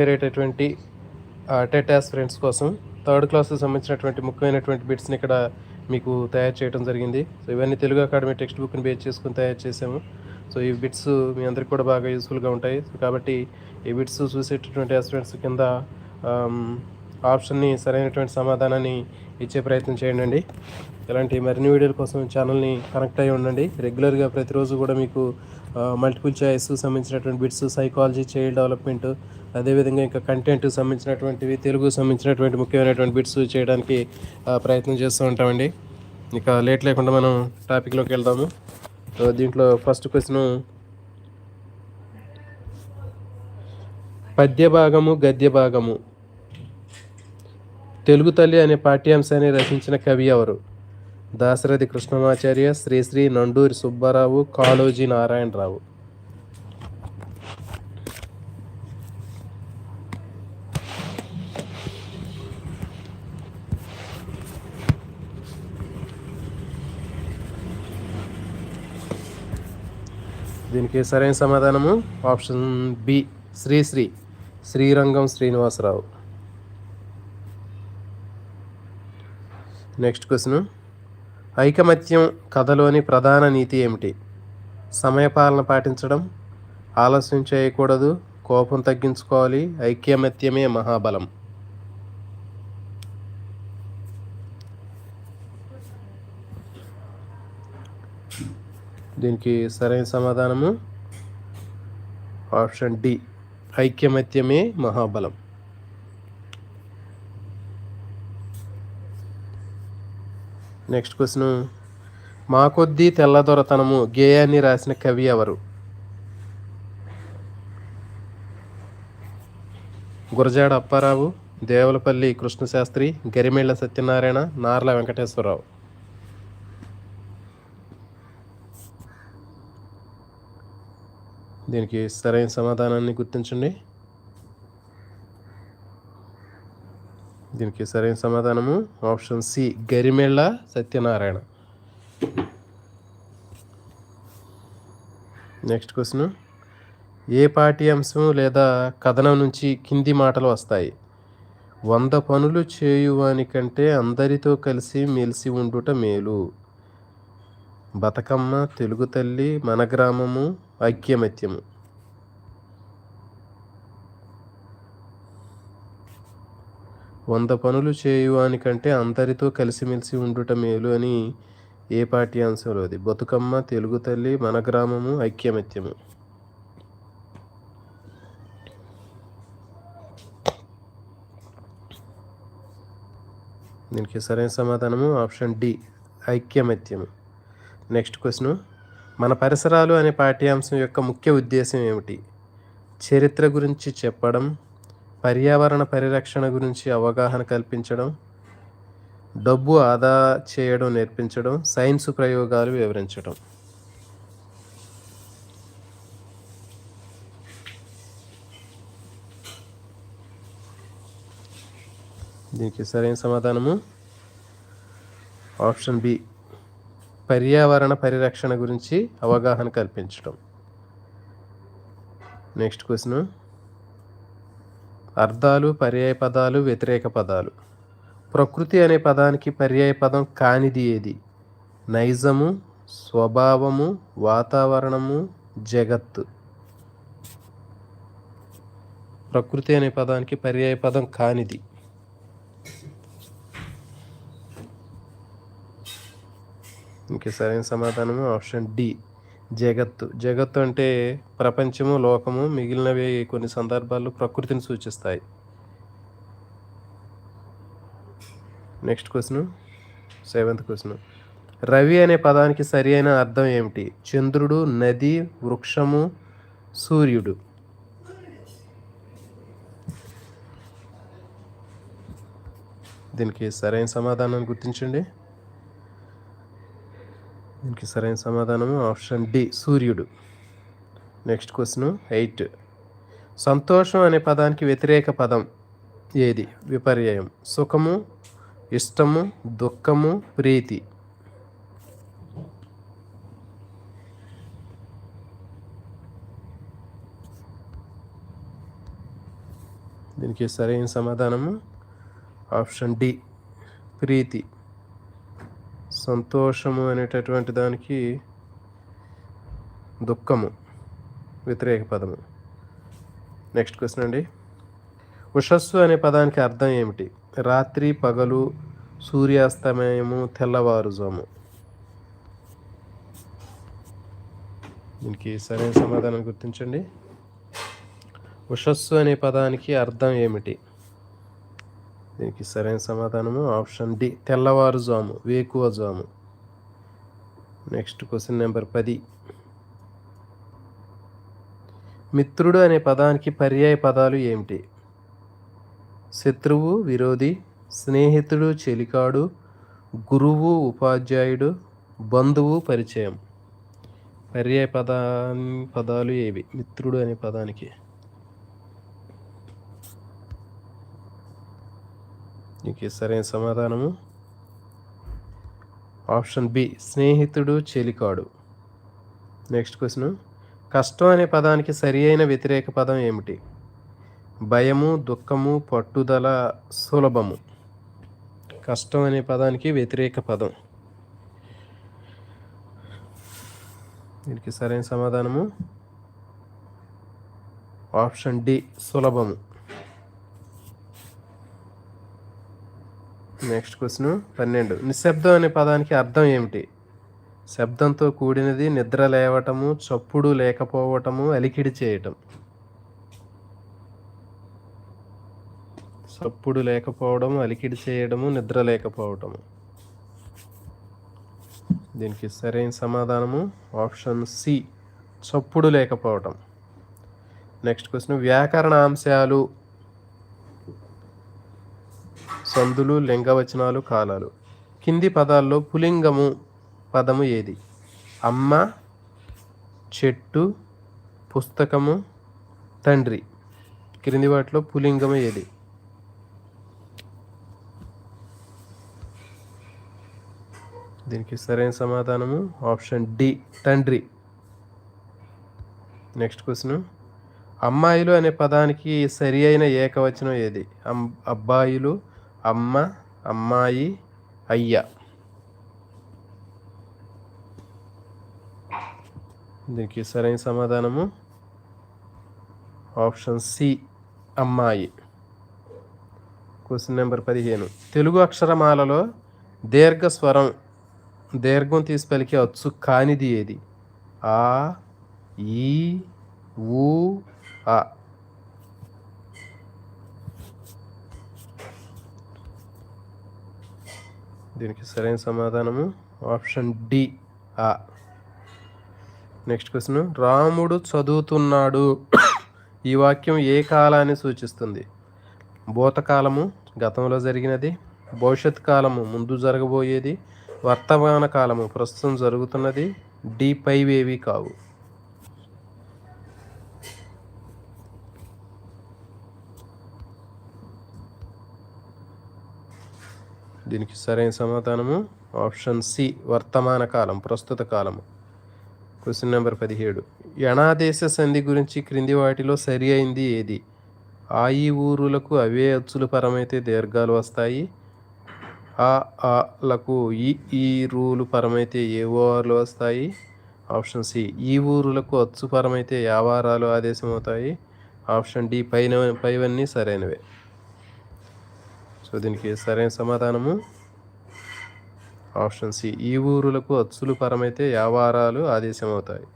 వేరేటటువంటి TET friends కోసం third క్లాస్కి సంబంధించినటువంటి ముఖ్యమైనటువంటి బిట్స్ని ఇక్కడ మీకు తయారు చేయడం జరిగింది. సో ఇవన్నీ తెలుగు అకాడమీ టెక్స్ట్ బుక్ని బేస్ చేసుకుని తయారు చేసాము సో ఈ బిట్స్ మీ అందరికి కూడా బాగా యూస్ఫుల్గా ఉంటాయి. కాబట్టి ఈ బిట్స్ చూసేటటువంటి ఆస్పిరెంట్స్ కింద ఆప్షన్ని సరైనటువంటి సమాధానాన్ని ఇచ్చే ప్రయత్నం చేయండి. అండి ఇలాంటి మరిన్ని వీడియోల కోసం ఛానల్ని కనెక్ట్ అయ్యి ఉండండి. రెగ్యులర్గా ప్రతిరోజు కూడా మీకు మల్టిపుల్ చాయిస్ సంబంధించినటువంటి బిట్స్ సైకాలజీ చైల్డ్ డెవలప్మెంట్ అదేవిధంగా ఇంకా కంటెంట్ సంబంధించినటువంటివి తెలుగు సంబంధించినటువంటి ముఖ్యమైనటువంటి బిట్స్ చేయడానికి ప్రయత్నం చేస్తూ ఉంటామండి. ఇక లేట్ లేకుండా మనం టాపిక్లోకి వెళ్దాము. దీంట్లో ఫస్ట్ క్వశ్చన్ పద్య భాగము గద్య భాగము తెలుగు తల్లి అనే పాఠ్యాంశాన్ని రచించిన కవి ఎవరు? దాశరథి కృష్ణమాచార్య శ్రీశ్రీ నండూరి సుబ్బారావు కాళోజీ నారాయణరావు. దీనికి సరైన సమాధానము option B Srisri Srirangam Srinivasarao. Next question ఐకమత్యం కథలోని ప్రధాన నీతి ఏమిటి? సమయపాలన పాటించడం ఆలస్యం చేయకూడదు కోపం తగ్గించుకోవాలి ఐక్యమత్యమే మహాబలం. దీనికి సరైన సమాధానము. Option D. ఐక్యమత్యమే మహాబలం. నెక్స్ట్ క్వశ్చన్ మా కొద్దీ తెల్లదొరతనము. గేయాన్ని రాసిన కవి ఎవరు? గురజాడ అప్పారావు దేవులపల్లి కృష్ణశాస్త్రి గరిమేళ్ళ సత్యనారాయణ నార్ల వెంకటేశ్వరరావు. దీనికి సరైన సమాధానాన్ని గుర్తించండి. దీనికి సరైన సమాధానము. Option C Garimella Satyanarayana. Next question. ఏ పాఠ్యాంశం లేదా కథనం నుంచి కింది మాటలు వస్తాయి? వంద పనులు చేయువాని కంటే అందరితో కలిసి మెలిసి ఉండుట మేలు. బతుకమ్మ తెలుగు తల్లి మన గ్రామము ఐక్యమత్యము. వంద పనులు చేయువానికంటే అందరితో కలిసిమెలిసి ఉండుట మేలు అని ఏ పాఠ్యాంశంలో అది? బతుకమ్మ తెలుగు తల్లి మన గ్రామము ఐక్యమత్యము. దీనికి సరైన సమాధానము ఆప్షన్ డి ఐక్యమత్యము. Next question. మన పరిసరాలు అనే పాఠ్యాంశం యొక్క ముఖ్య ఉద్దేశం ఏమిటి? చరిత్ర గురించి చెప్పడం పర్యావరణ పరిరక్షణ గురించి అవగాహన కల్పించడం డబ్బు ఆదా చేయడం నేర్పించడం సైన్స్ ప్రయోగాలు వివరించడం. దీనికి సరైన సమాధానము. ఆప్షన్ బి పర్యావరణ పరిరక్షణ గురించి అవగాహన కల్పించడం. Next question. అర్థాలు పర్యాయ పదాలు వ్యతిరేక పదాలు. ప్రకృతి అనే పదానికి పర్యాయ పదం కానిది ఏది? నైజము స్వభావము వాతావరణము జగత్తు. ప్రకృతి అనే పదానికి పర్యాయ పదం కానిది. ఇంకే సరైన సమాధానము ఆప్షన్ డి. జగత్తు. జగత్తు అంటే ప్రపంచము లోకము మిగిలినవి కొన్ని సందర్భాల్లో ప్రకృతిని సూచిస్తాయి. నెక్స్ట్ క్వశ్చన్ సెవెంత్ క్వశ్చన్ రవి అనే పదానికి సరి అయిన అర్థం ఏమిటి? చంద్రుడు నది వృక్షము సూర్యుడు. దీనికి సరైన సమాధానాన్ని గుర్తించండి. దీనికి సరైన సమాధానము ఆప్షన్ డి సూర్యుడు. Next question eight. సంతోషం అనే పదానికి వ్యతిరేక పదం ఏది? విపర్యయం. సుఖము ఇష్టము దుఃఖము ప్రీతి. దీనికి సరైన సమాధానము ఆప్షన్ డి ప్రీతి. సంతోషము అనేటటువంటి దానికి దుఃఖము వ్యతిరేక పదము. నెక్స్ట్ క్వశ్చన్ అండి. ఉషస్సు అనే పదానికి అర్థం ఏమిటి? రాత్రి పగలు సూర్యాస్తమయము తెల్లవారుజాము. దీనికి సరైన సమాధానం గుర్తించండి. ఉషస్సు అనే పదానికి అర్థం ఏమిటి? దీనికి సరైన సమాధానము. ఆప్షన్ డి తెల్లవారుజాము వేకువజాము. నెక్స్ట్ క్వశ్చన్ నెంబర్ పది. మిత్రుడు అనే పదానికి పర్యాయ పదాలు ఏమిటి? శత్రువు విరోధి స్నేహితుడు చెలికాడు గురువు ఉపాధ్యాయుడు బంధువు పరిచయం. పర్యాయ పదా పదాలు ఏవి? మిత్రుడు అనే పదానికి. నీకు సరైన సమాధానము? ఆప్షన్ బి స్నేహితుడు చెలికాడు. Next question. కష్టం అనే పదానికి సరి అయిన వ్యతిరేక పదం ఏమిటి? భయము దుఃఖము పట్టుదల సులభము. కష్టం అనే పదానికి వ్యతిరేక పదం. దీనికి సరైన సమాధానము? ఆప్షన్ డి సులభము. నెక్స్ట్ క్వశ్చన్ పన్నెండు. నిశ్శబ్దం అనే పదానికి అర్థం ఏమిటి? శబ్దంతో కూడినది నిద్ర లేవటము చప్పుడు లేకపోవటము అలికిడి చేయటం. చప్పుడు లేకపోవడం అలికిడి చేయడము నిద్ర లేకపోవటము. దీనికి సరైన సమాధానము ఆప్షన్ సి. చప్పుడు లేకపోవటం. నెక్స్ట్ క్వశ్చన్ వ్యాకరణ అంశాలు సందులు లింగవచనాలు కాలాలు. కింది పదాల్లో పులింగము పదము ఏది? అమ్మ చెట్టు పుస్తకము తండ్రి. క్రింది వాటిలో పులింగము ఏది? దీనికి సరైన సమాధానము ఆప్షన్ డి తండ్రి. Next question. అమ్మాయిలు అనే పదానికి సరి అయిన ఏకవచనం ఏది? అబ్బాయిలు అమ్మ అమ్మాయి అయ్య. దీనికి సరైన సమాధానము. ఆప్షన్ సి అమ్మాయి. క్వశ్చన్ నెంబర్ పదిహేను. తెలుగు అక్షరమాలలో దీర్ఘ స్వరం దీర్ఘం తీసి పలికే అచ్చు కానిది ఏది? ఆ ఈ ఊ ఆ దీనికి సరైన సమాధానము. ఆప్షన్ డి ఆ. Next question. రాముడు చదువుతున్నాడు. ఈ వాక్యం ఏ కాలాన్ని సూచిస్తుంది? భూతకాలము గతంలో జరిగినది భవిష్యత్ కాలము ముందు జరగబోయేది వర్తమాన కాలము ప్రస్తుతం జరుగుతున్నది డి పైవేవి కావు. దీనికి సరైన సమాధానము. ఆప్షన్ సి వర్తమాన కాలం ప్రస్తుత కాలము. క్వశ్చన్ నెంబర్ పదిహేడు. యణాదేశ సంధి గురించి క్రింది వాటిలో సరి అయింది ఏది? ఆ ఈ ఊరులకు అవే అచ్చులు పరమైతే దీర్ఘాలు వస్తాయి. ఆ ఆలకు ఈ ఈ రూలు పరమైతే ఏ ఓఆర్లు వస్తాయి? ఆప్షన్ సి ఈ ఊరులకు అచ్చు పరమైతే యావారాలు ఆదేశం అవుతాయి ఆప్షన్ డి పైన పైవన్నీ సరైనవే. సో దీనికి సరైన సమాధానము. ఆప్షన్ సి ఈ ఊరులకు అచ్చులు పరమైతే వ్యాపారాలు ఆదేశమవుతాయి.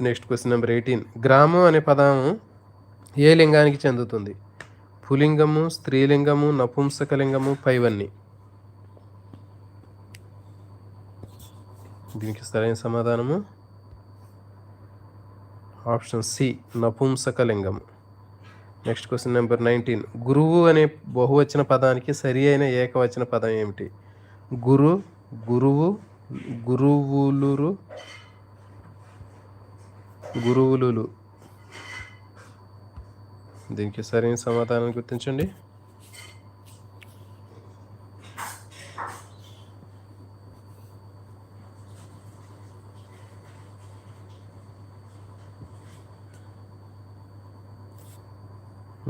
Next question number eighteen. గ్రామం అనే పదము ఏ లింగానికి చెందుతుంది? పులింగము స్త్రీలింగము నపుంసకలింగము పైవన్నీ. దీనికి సరైన సమాధానము. ఆప్షన్ సి నపుంసకలింగము నెక్స్ట్ క్వశ్చన్ నెంబర్ నైన్టీన్ గురువు అనే బహువచన పదానికి సరి అయిన ఏకవచన పదం ఏమిటి? గురు గురువు గురువులురు గురువులు దీనికి సరైన సమాధానం గుర్తించండి.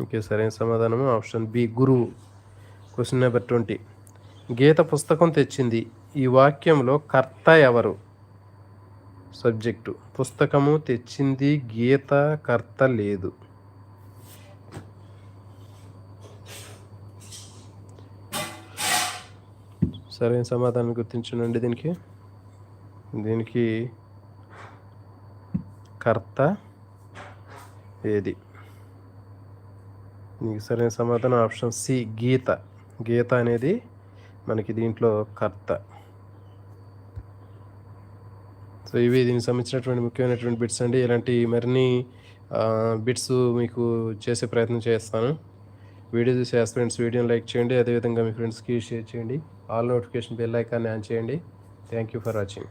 ఓకే సరైన సమాధానము? ఆప్షన్ బి గురువు. Question number twenty. గీత పుస్తకం తెచ్చింది. ఈ వాక్యంలో కర్త ఎవరు? సబ్జెక్టు. పుస్తకము తెచ్చింది గీత కర్త లేదు. సరైన సమాధానం గుర్తించండి దీనికి. దీనికి కర్త ఏది? నీకు సరైన సమాధానం ఆప్షన్ సి గీత. గీత అనేది మనకి దీంట్లో కర్త. సో ఇవి దీనికి సంబంధించినటువంటి ముఖ్యమైనటువంటి బిట్స్ అండి. ఇలాంటి మరిన్ని బిట్స్ మీకు చేసే ప్రయత్నం చేస్తాను. వీడియో చూసే ఫ్రెండ్స్ వీడియోని లైక్ చేయండి. అదేవిధంగా మీ ఫ్రెండ్స్కి షేర్ చేయండి. ఆల్ నోటిఫికేషన్ బెల్ ఐకాన్ని ఆన్ చేయండి. Thank you for watching.